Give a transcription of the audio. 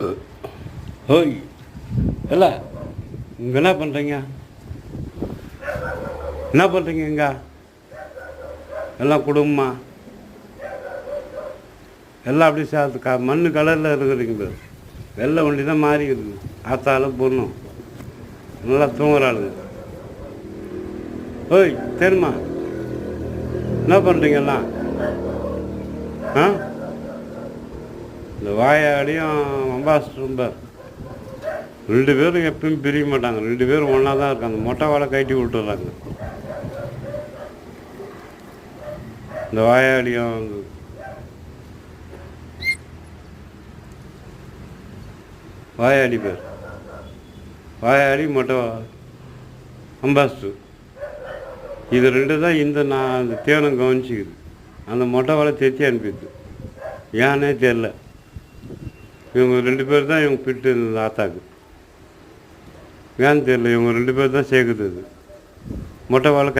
ஓய் இல்லை இங்கே என்ன பண்ணுறீங்க என்ன பண்ணுறீங்க இங்கே? எல்லாம் குடும்பமாக எல்லாம் அப்படியே சேர்த்து க மண் கலரில் இருக்கிறீங்க வெள்ளை வண்டி தான் மாறி இருக்குது. ஆத்தாலும் பொண்ணும். நல்லா தூங்குறாளுங்க. ஓய் தெரியுமா? என்ன பண்ணுறீங்க எல்லாம்? ஆ? இந்த வாயாடியும் அம்பாசிடரும் ரொம்ப. ரெண்டு பேரும் எப்பயும் பிரிய மாட்டாங்க. ரெண்டு பேரும் ஒன்றா தான் இருக்காங்க. மொட்டை வாழை கட்டி விட்டுறாங்க. இந்த வாயாடியும் வாயாடி பேர். வாயாடி மொட்டை அம்பாசிடர் இது ரெண்டு தான் இந்த நான் அந்த தேவனம் கவனிச்சிக்குது. அந்த மொட்டை வாழை தெத்தி அனுப்பிடுது. ஏன்னே தெரில இவங்க ரெண்டு பேர் தான் இவங்க பிட்டு இருந்தது ஆத்தாக்கு. ஏன்னு தெரியல இவங்க ரெண்டு பேர் தான் சேர்க்குது அது மொட்டை வாழ்க்கை